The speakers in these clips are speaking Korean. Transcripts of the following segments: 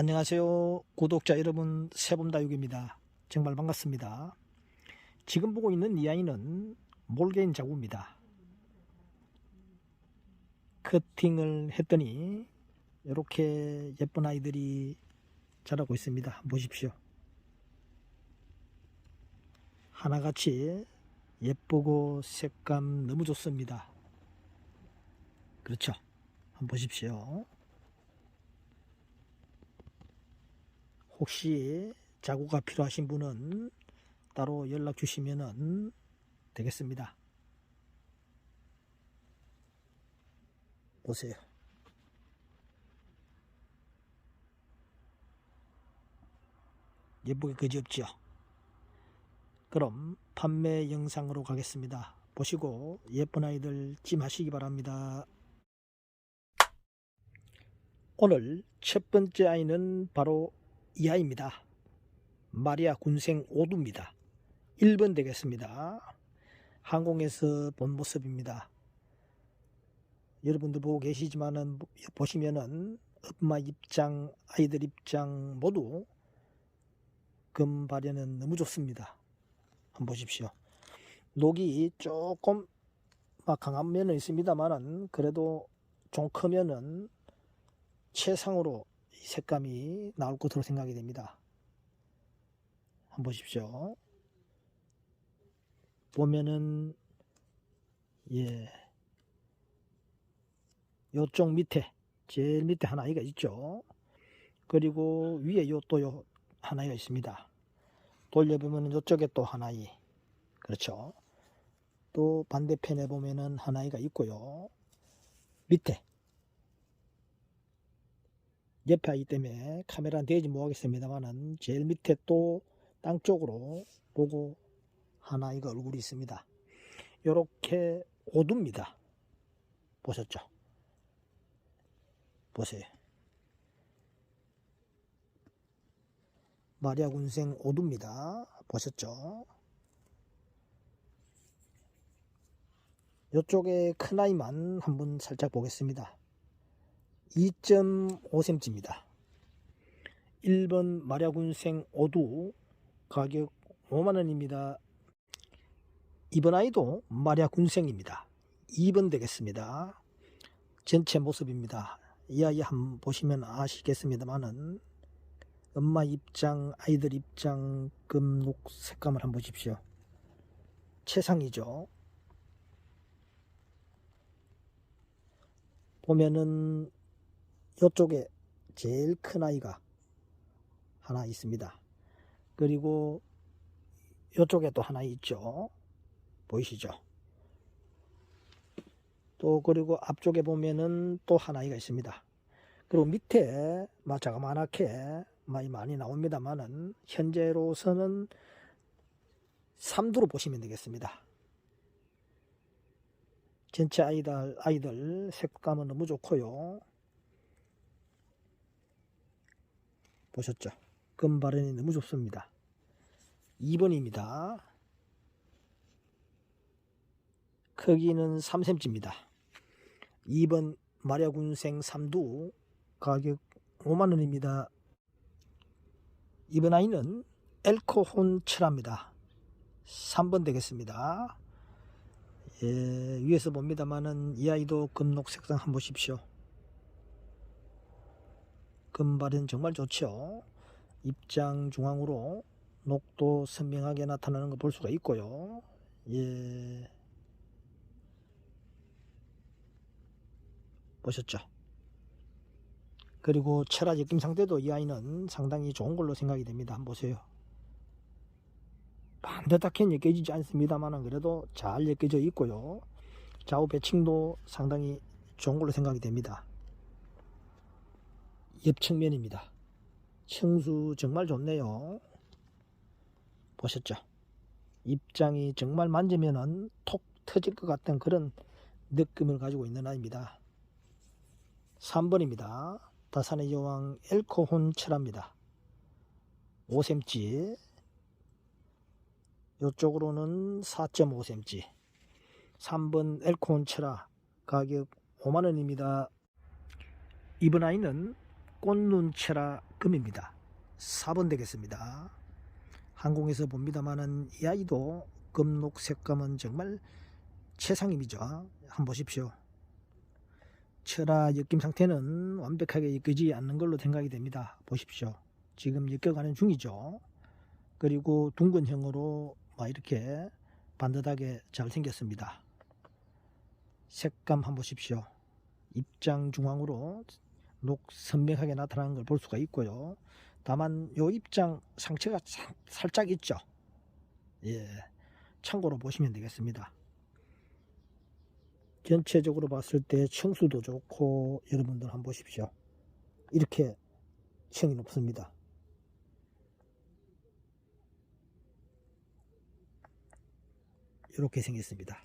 안녕하세요. 구독자 여러분, 세범다육입니다. 정말 반갑습니다. 지금 보고 있는 이 아이는 몰개인 자구입니다. 커팅을 했더니 이렇게 예쁜 아이들이 자라고 있습니다. 보십시오. 하나같이 예쁘고 색감 너무 좋습니다. 그렇죠. 한번 보십시오. 혹시 자구가 필요하신 분은 따로 연락 주시면 되겠습니다. 보세요. 예쁘게 그지없죠? 그럼 판매 영상으로 가겠습니다. 보시고 예쁜 아이들 찜하시기 바랍니다. 오늘 첫 번째 아이는 바로 이 아이입니다. 마리아 군생 오두입니다. 1번 되겠습니다. 항공에서 본 모습입니다. 여러분들 보고 계시지만은 보시면은 엄마 입장, 아이들 입장 모두 금 발현은 너무 좋습니다. 한번 보십시오. 녹이 조금 막 강한 면은 있습니다만은 그래도 좀 크면은 최상으로 이 색감이 나올 것으로 생각이 됩니다. 한번 보십시오. 보면은 예 요쪽 밑에 제일 밑에 하나이가 있죠. 그리고 위에 요 또요 하나이가 있습니다. 돌려보면 요쪽에 또 하나이 그렇죠. 또 반대편에 보면은 하나이가 있고요. 밑에 옆에 아이 때문에 카메라 대지 못하겠습니다만은 제일 밑에 또 땅 쪽으로 보고 하나 이가 얼굴이 있습니다. 요렇게 오두입니다. 보셨죠? 보세요. 마리아 군생 오두입니다. 보셨죠? 요쪽에 큰 아이만 한번 살짝 보겠습니다. 2.5cm입니다. 1번 마랴군생 오두 가격 5만원입니다. 이번 아이도 마랴군생입니다. 2번 되겠습니다. 전체 모습입니다. 이 아이 한번 보시면 아시겠습니다만은 엄마 입장, 아이들 입장, 금녹 색감을 한번 보십시오. 최상이죠. 보면은 이쪽에 제일 큰 아이가 하나 있습니다. 그리고 이쪽에 또 하나 있죠. 보이시죠? 또 그리고 앞쪽에 보면은 또 하나이가 있습니다. 그리고 밑에 막 자그마하게 많이 많이 나옵니다만은 현재로서는 3두로 보시면 되겠습니다. 전체 아이들 아이들 색감은 너무 좋고요. 보셨죠? 금 발현이 너무 좋습니다. 2번입니다. 크기는 3cm입니다. 2번 마랴군생 3두 가격 5만원입니다. 이번 아이는 엘코혼 칠합니다. 3번 되겠습니다. 예, 위에서 봅니다만은 이 아이도 금녹 색상 한번 보십시오. 금발은 정말 좋죠. 입장 중앙으로 녹도 선명하게 나타나는 거볼 수가 있고요. 예. 보셨죠? 그리고 체라 느낌 상태도 이 아이는 상당히 좋은 걸로 생각이 됩니다. 한번 보세요. 반듯하게 느껴지지 않습니다만 그래도 잘 느껴져 있고요. 좌우 배칭도 상당히 좋은 걸로 생각이 됩니다. 옆측면입니다. 청수 정말 좋네요. 보셨죠? 입장이 정말 만지면은 톡 터질 것 같은 그런 느낌을 가지고 있는 아이입니다. 3번입니다. 다산의 여왕 엘코혼 철합니다. 5cm 이쪽으로는 4.5cm 3번 엘코혼 철화 가격 5만원입니다. 이번 아이는 꽃눈체라 금입니다. 4번 되겠습니다. 항공에서 봅니다만은 이 아이도 금록 색감은 정말 최상임이죠. 한번 보십시오. 철화 엮임 상태는 완벽하게 엮이지 않는 걸로 생각이 됩니다. 보십시오. 지금 엮여가는 중이죠. 그리고 둥근형으로 막 이렇게 반듯하게 잘 생겼습니다. 색감 한번 보십시오. 입장 중앙으로 녹 선명하게 나타나는 걸 볼 수가 있고요. 다만 요 입장 상처가 사- 살짝 있죠. 예, 참고로 보시면 되겠습니다. 전체적으로 봤을 때 청수도 좋고 여러분들 한번 보십시오. 이렇게 층이 높습니다. 이렇게 생겼습니다.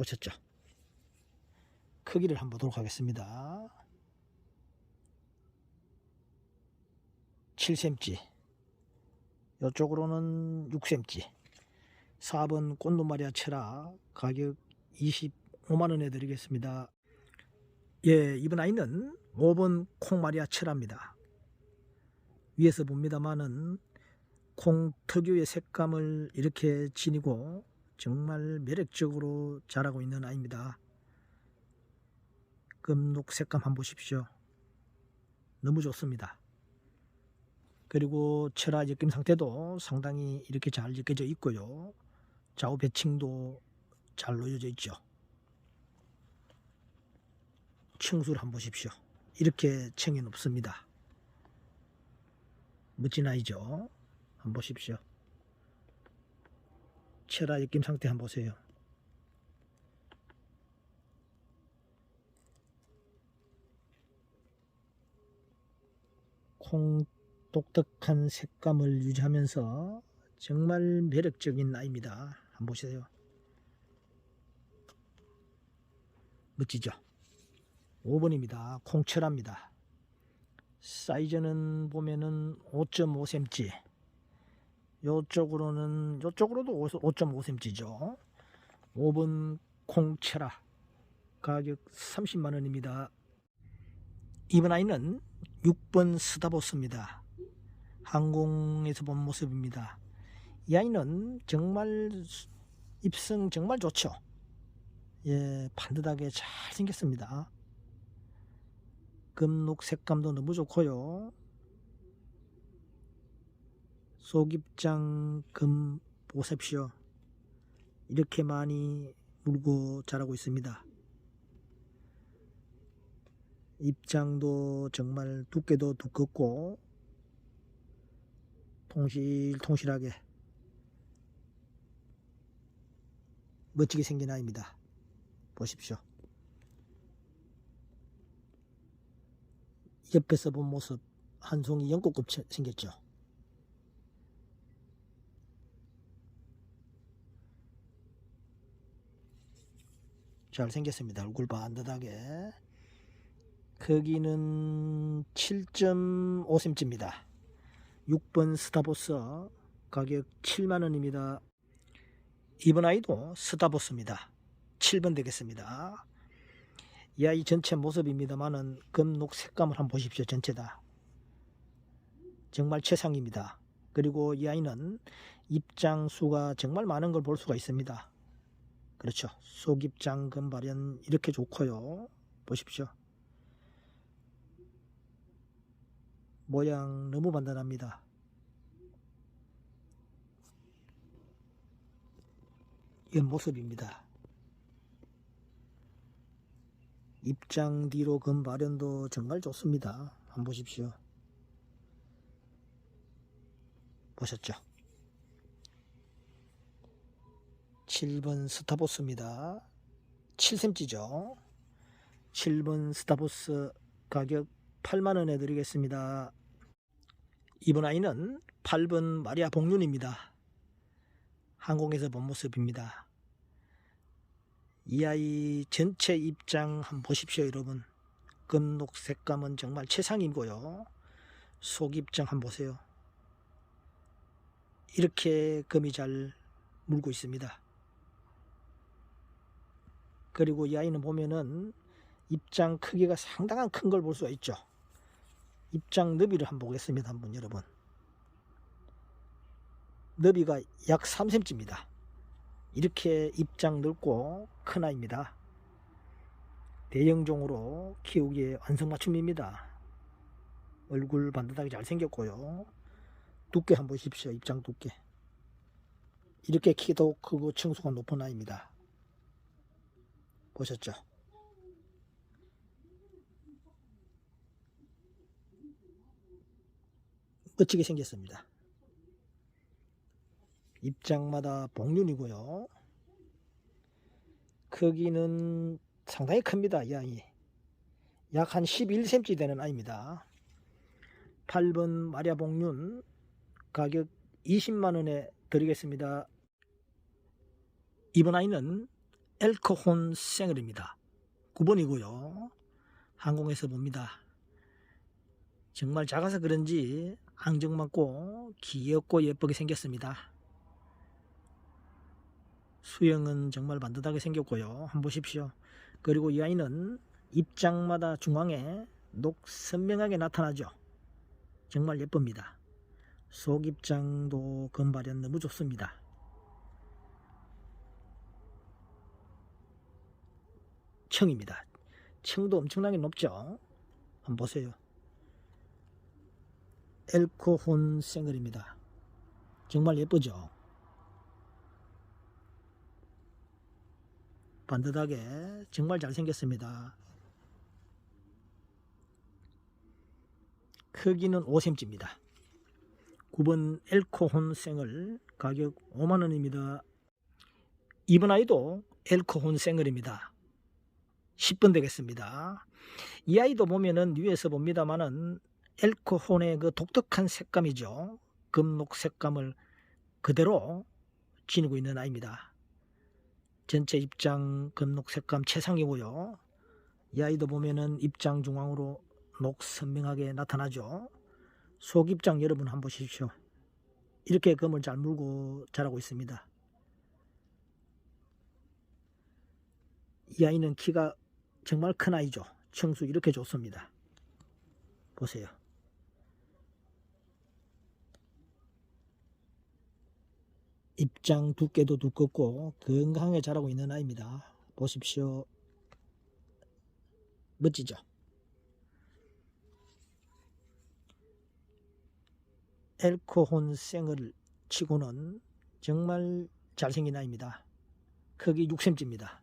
보셨죠? 크기를 한번 보도록 하겠습니다. 7cm. 이쪽으로는 6cm. 4번 꽃노마리아 체라 가격 25만원에 드리겠습니다. 예, 이번 아이는 5번 콩마리아 체라입니다. 위에서 봅니다만은 콩 특유의 색감을 이렇게 지니고 정말 매력적으로 자라고 있는 아이입니다. 금록 색감 한번 보십시오. 너무 좋습니다. 그리고 철화 엮임 상태도 상당히 이렇게 잘 엮여져 있고요. 좌우 배층도 잘 놓여져 있죠. 층수를 한번 보십시오. 이렇게 층이 높습니다. 멋진 아이죠. 한번 보십시오. 철화 엮임 상태 한번 보세요. 콩 독특한 색감을 유지하면서 정말 매력적인 아이입니다. 한번 보세요. 멋지죠? 5번입니다. 콩철합니다. 사이즈는 보면은 5.5cm. 요쪽으로는 요쪽으로도 5.5cm죠. 5번 콩철아 가격 30만 원입니다. 이번 아이는 6번 스타보스입니다. 항공에서 본 모습입니다. 이 아이는 정말 입성 정말 좋죠. 예, 반듯하게 잘 생겼습니다. 금록 색감도 너무 좋고요. 속입장 금 보십시오. 이렇게 많이 물고 자라고 있습니다. 입장도 정말 두께도 두껍고 통실통실하게 멋지게 생긴 아이입니다. 보십시오. 옆에서 본 모습 한 송이 연꽃급 생겼죠. 잘 생겼습니다. 얼굴 반듯하게. 크기는 7.5cm입니다. 6번 스타보스 가격 7만원입니다. 이번 아이도 스타보스입니다. 7번 되겠습니다. 이 아이 전체 모습입니다만은 금록 색감을 한번 보십시오. 전체 다. 정말 최상입니다. 그리고 이 아이는 입장 수가 정말 많은 걸 볼 수가 있습니다. 그렇죠. 속입장 금 발현 이렇게 좋고요. 보십시오. 모양 너무 반듯합니다. 이 모습입니다. 입장 뒤로 금 발현도 정말 좋습니다. 한번 보십시오. 보셨죠? 7번 스타보스입니다. 7cm죠. 7번 스타보스 가격 8만원에 드리겠습니다. 이번 아이는 8번 마리아 복륜입니다. 항공에서 본 모습입니다. 이 아이 전체 입장 한번 보십시오 여러분. 금록 색감은 정말 최상이고요. 속 입장 한번 보세요. 이렇게 금이 잘 물고 있습니다. 그리고 이 아이는 보면은 입장 크기가 상당한 큰 걸 볼 수가 있죠. 입장 너비를 한번 보겠습니다. 한번 여러분. 너비가 약 3cm입니다. 이렇게 입장 넓고 큰 아이입니다. 대형종으로 키우기에 완성맞춤입니다. 얼굴 반듯하게 잘생겼고요. 두께 한번 보십시오. 입장 두께. 이렇게 키도 크고 층수가 높은 아이입니다. 보셨죠? 멋지게 생겼습니다. 입장마다 복륜이고요. 크기는 상당히 큽니다. 이 아이. 약 한 11cm 되는 아이입니다. 8번 마리아 복륜 가격 20만원에 드리겠습니다. 이번 아이는 엘코혼 생얼입니다. 9번이고요. 항공에서 봅니다. 정말 작아서 그런지 앙증맞고 귀엽고 예쁘게 생겼습니다. 수영은 정말 반듯하게 생겼고요. 한번 보십시오. 그리고 이 아이는 입장마다 중앙에 녹 선명하게 나타나죠. 정말 예쁩니다. 속 입장도 금발현 너무 좋습니다. 청입니다. 청도 엄청나게 높죠. 한번 보세요. 엘코혼 생얼입니다. 정말 예쁘죠. 반듯하게 정말 잘생겼습니다. 크기는 5cm입니다. 9번 엘코혼 생얼 가격 5만원입니다. 이번 아이도 엘코혼 생얼입니다. 10번 되겠습니다. 이 아이도 보면은 위에서 봅니다만은 엘코혼의 그 독특한 색감이죠. 금록 색감을 그대로 지니고 있는 아이입니다. 전체 입장 금록 색감 최상이고요. 이 아이도 보면은 입장 중앙으로 녹 선명하게 나타나죠. 속 입장 여러분 한번 보십시오. 이렇게 금을 잘 물고 자라고 있습니다. 이 아이는 키가 정말 큰 아이죠. 청수 이렇게 좋습니다. 보세요. 입장 두께도 두껍고 건강하게 자라고 있는 아이입니다. 보십시오. 멋지죠? 엘코혼 생을 치고는 정말 잘생긴 아이입니다. 크기 6cm입니다.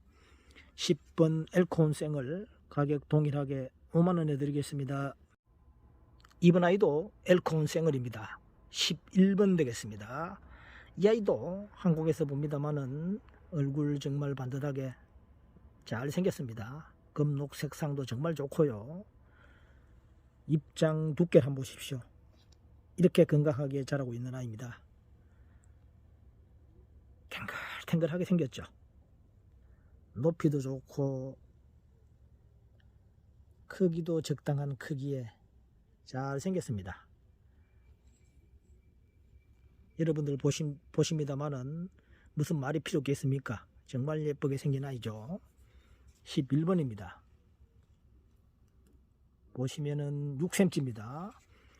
10번 엘코혼 생을 가격 동일하게 5만원에 드리겠습니다. 이번 아이도 엘코혼 생얼입니다. 11번 되겠습니다. 이 아이도 한국에서 봅니다만은 얼굴 정말 반듯하게 잘 생겼습니다. 금록 색상도 정말 좋고요. 입장 두께를 한번 보십시오. 이렇게 건강하게 자라고 있는 아이입니다. 탱글탱글하게 생겼죠. 높이도 좋고 크기도 적당한 크기에 잘 생겼습니다. 여러분들 보심, 보십니다만은 무슨 말이 필요 없겠습니까? 정말 예쁘게 생긴 아이죠. 11번입니다. 보시면은 6cm입니다.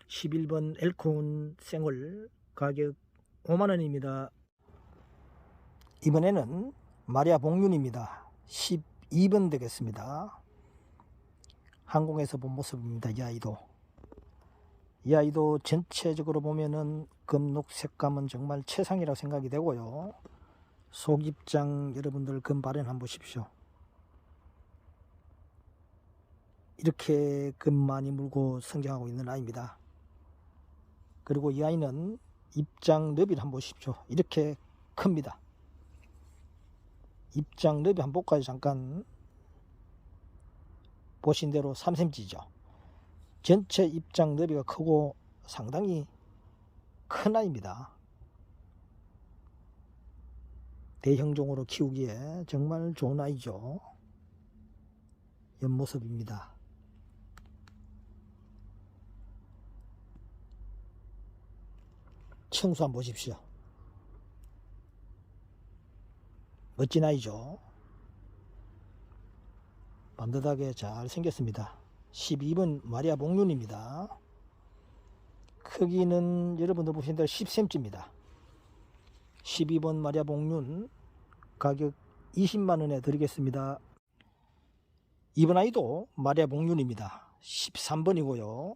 11번 엘콘 생얼 가격 5만원입니다. 이번에는 마리아 복륜입니다. 12번 되겠습니다. 항공에서 본 모습입니다. 이 아이도 전체적으로 보면은 금록 색감은 정말 최상이라고 생각이 되고요. 속 입장 여러분들 금발현 한번 보십시오. 이렇게 금 많이 물고 성장하고 있는 아이입니다. 그리고 이 아이는 입장 너비를 한번 보십시오. 이렇게 큽니다. 입장 너비 볼까요? 잠깐 보신 대로 3cm죠. 전체 입장 너비가 크고 상당히 큰 아이입니다. 대형종으로 키우기에 정말 좋은 아이죠. 옆모습입니다. 청수 한번 보십시오. 멋진 아이죠. 반듯하게 잘 생겼습니다. 12번 마리아 목륜입니다. 크기는 여러분들 보시는 대로 10cm입니다. 12번 마리아 목륜 가격 20만원에 드리겠습니다. 이번 아이도 마리아 목륜입니다. 13번이고요.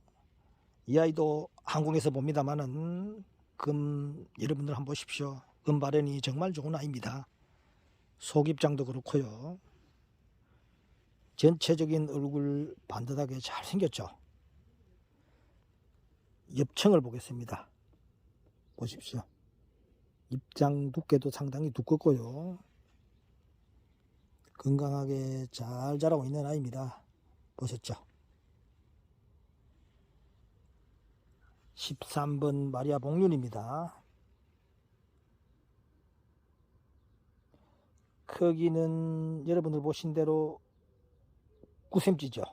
이 아이도 항공에서 봅니다만은 금 여러분들 한번 보십시오. 금 발현이 정말 좋은 아이입니다. 속 입장도 그렇고요. 전체적인 얼굴 반듯하게 잘 생겼죠. 엽청을 보겠습니다. 보십시오. 입장 두께도 상당히 두껍고요. 건강하게 잘 자라고 있는 아이입니다. 보셨죠? 13번 마리아 복륜입니다. 크기는 여러분들 보신 대로 9cm죠.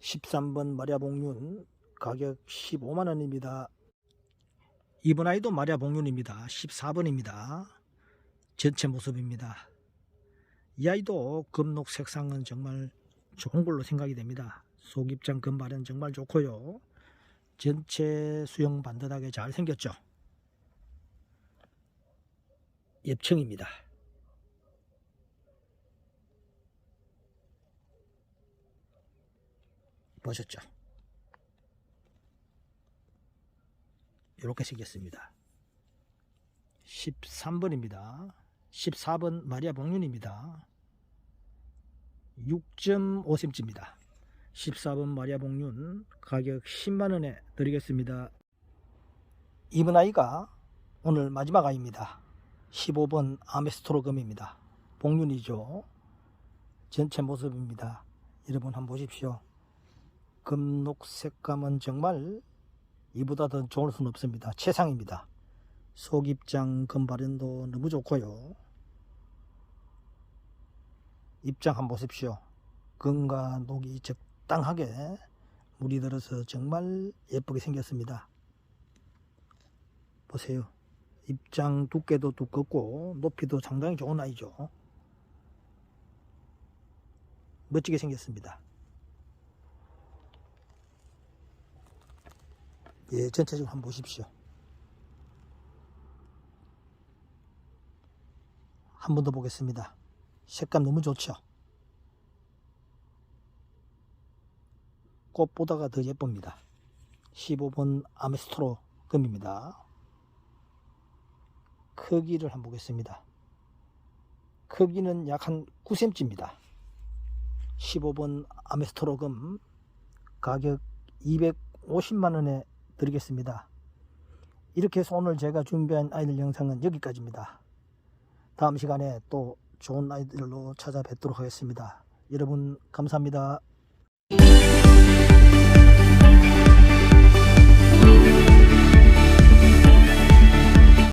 13번 마리아 복륜 가격 15만원입니다. 이번 아이도 마리아 복륜입니다. 14번입니다. 전체 모습입니다. 이 아이도 금록 색상은 정말 좋은 걸로 생각이 됩니다. 속입장 금발은 정말 좋고요. 전체 수영 반듯하게 잘 생겼죠. 엽청입니다. 보셨죠? 이렇게 생겼습니다. 13번입니다. 14번 마리아 복륜입니다. 6.5cm입니다. 14번 마리아 복륜 가격 10만원에 드리겠습니다. 이번 아이가 오늘 마지막 아이입니다. 15번 아메스토로금입니다. 복륜이죠. 전체 모습입니다. 여러분 한번 보십시오. 금록 색감은 정말 이보다 더 좋을 수는 없습니다. 최상입니다. 속입장 금발현도 너무 좋고요. 입장 한번 보십시오. 금과 녹이 적당하게 물이 들어서 정말 예쁘게 생겼습니다. 보세요. 입장 두께도 두껍고 높이도 상당히 좋은 아이죠. 멋지게 생겼습니다. 예, 전체적으로 한번 보십시오. 한 번 더 보겠습니다. 색감 너무 좋죠? 꽃보다가 더 예쁩니다. 15번 아메스토로 금입니다. 크기를 한번 보겠습니다. 크기는 약 한 9cm입니다. 15번 아메스토로 금 가격 250만원에 드리겠습니다. 이렇게 해서 오늘 제가 준비한 아이들 영상은 여기까지입니다. 다음 시간에 또 좋은 아이들로 찾아뵙도록 하겠습니다. 여러분 감사합니다.